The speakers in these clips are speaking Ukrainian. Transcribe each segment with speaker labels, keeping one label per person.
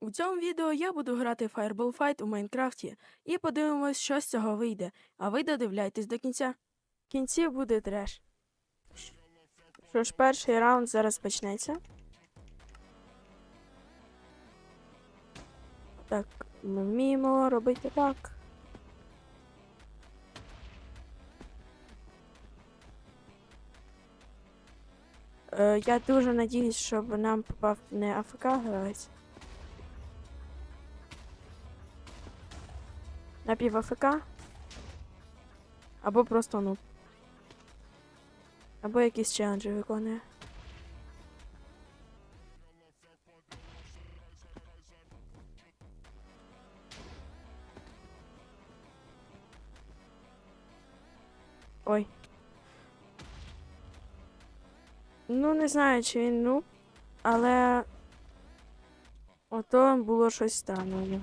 Speaker 1: У цьому відео я буду грати Fireball Fight у Майнкрафті і подивимось, що з цього вийде. А ви додивляйтесь до кінця. В кінці буде треш. Що ж, перший раунд зараз почнеться. Так, ми вміємо робити так. Е, я дуже надіюсь, щоб нам попав не АФК гравець. Напів АФК. Або просто ну. Або якісь челенджі виконує. Ой. Ну, не знаю, чи він ну, але ото було щось странне.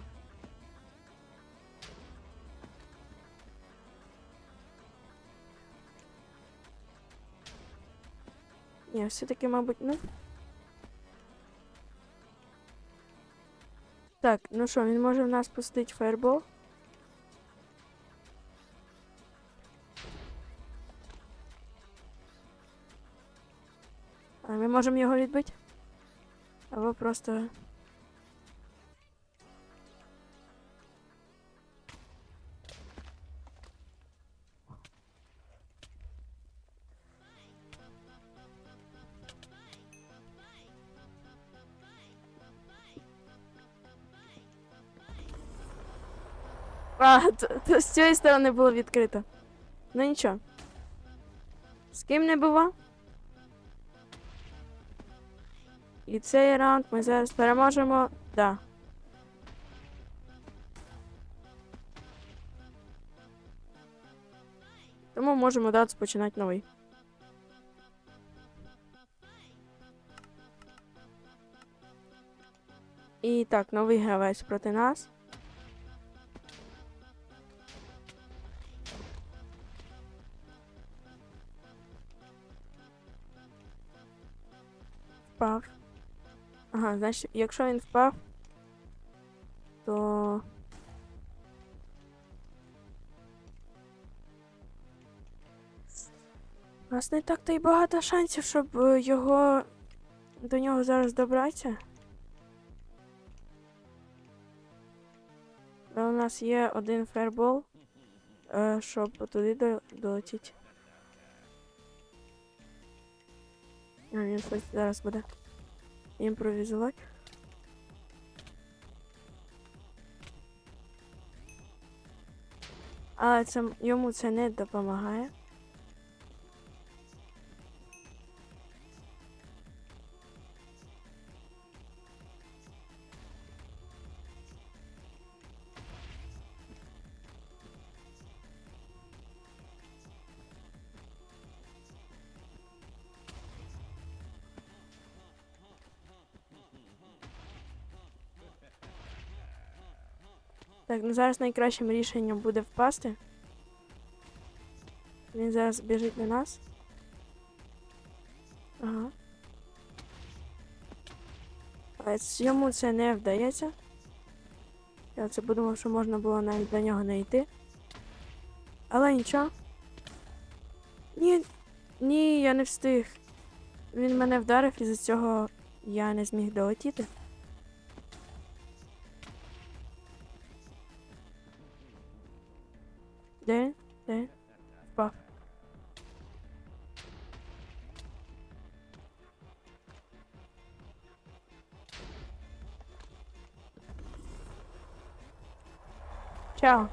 Speaker 1: Ні, все-таки, мабуть, ну. Так, ну що, він може в нас пустити фаербол? А ми можемо його відбити? Або просто. А, то, то з цієї сторони було відкрито. Ну нічого. З ким не було? І цей раунд ми зараз переможемо. Да. Тому можемо дати починати новий. І так, новий гравець проти нас. Впав. Ага, значить, якщо він впав, то. У нас не так то й багато шансів, щоб е, його до нього зараз добратися. Але у нас є один фербол, е, щоб туди до- долетіти. А, він щось зараз буде імпровізувати. А це, йому це не допомагає. Так, ну зараз найкращим рішенням буде впасти. Він зараз біжить на нас. Ага. Ц- йому це не вдається. Я це подумав, що можна було навіть до нього не йти. Але нічого. Ні, ні, я не встиг. Він мене вдарив, і за цього я не зміг долетіти. Де? Де? Впав. Чао.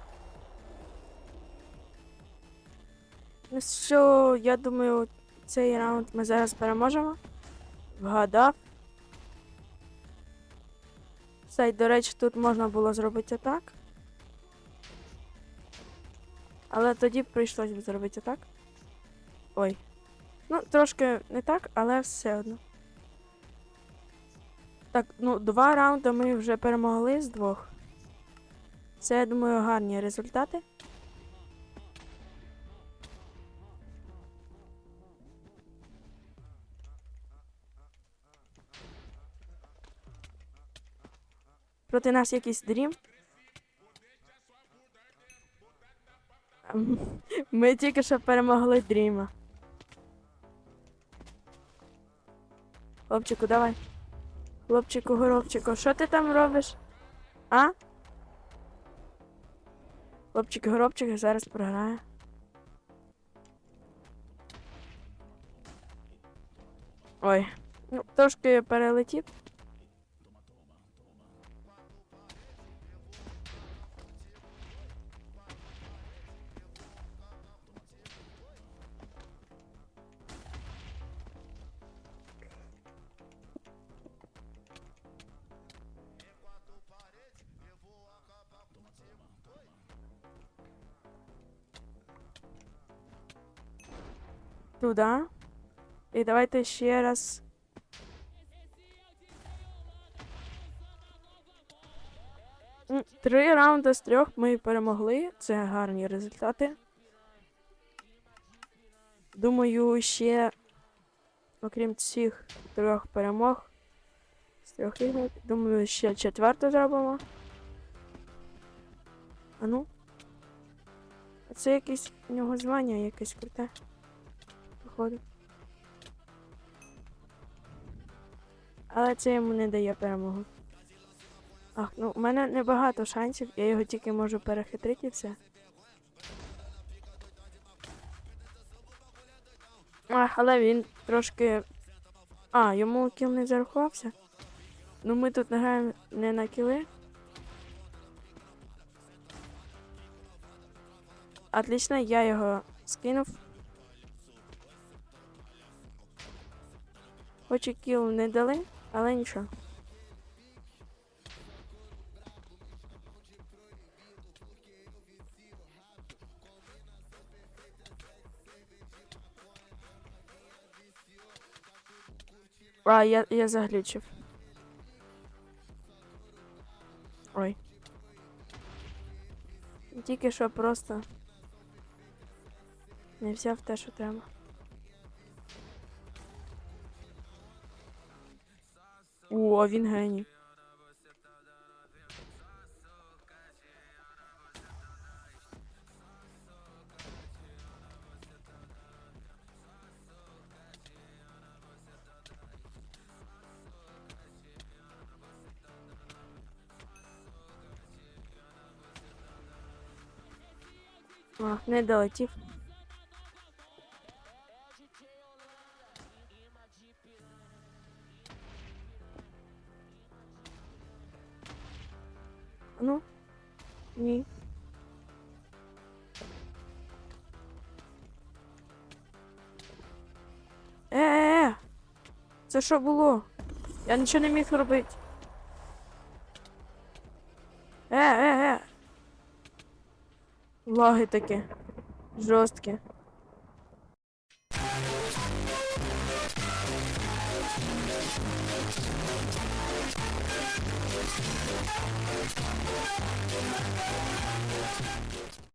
Speaker 1: Ну що, я думаю, цей раунд ми зараз переможемо. Вгадав. Все, до речі, тут можна було зробити так. Але тоді прийшлось б зробити так. Ой. Ну, трошки не так, але все одно. Так, ну, два раунди ми вже перемогли з двох. Це, я думаю, гарні результати. проти нас якийсь дрім. Ми тільки що перемогли дріма. Хлопчику, давай. Хлопчику, горобчику, що ти там робиш? А? Хлопчик, горобчик зараз програє. Ой, ну трошки перелетів. Туди. І давайте ще раз. Три раунди з трьох ми перемогли. Це гарні результати. Думаю, ще, окрім цих трьох перемог з трьох ігор, думаю, ще четверту зробимо. А ну. А це якесь у нього звання якесь круте. Походу. Але це йому не дає перемогу. Ах, ну у мене небагато шансів, я його тільки можу перехитрити і все. Ах, але він трошки. А, йому кіл не зарахувався. Ну ми тут не граємо не на кіли. Отлично, я його скинув. Хоч кіл не дали, але нічого. А, я, я заглючив. Ой. Тільки що просто не взяв те, що треба. О, він геній. А, не долетів. Ні. Е-е-е! Це що було? Я нічого не міг робити. Е-е-е! Лаги такі. Жорсткі.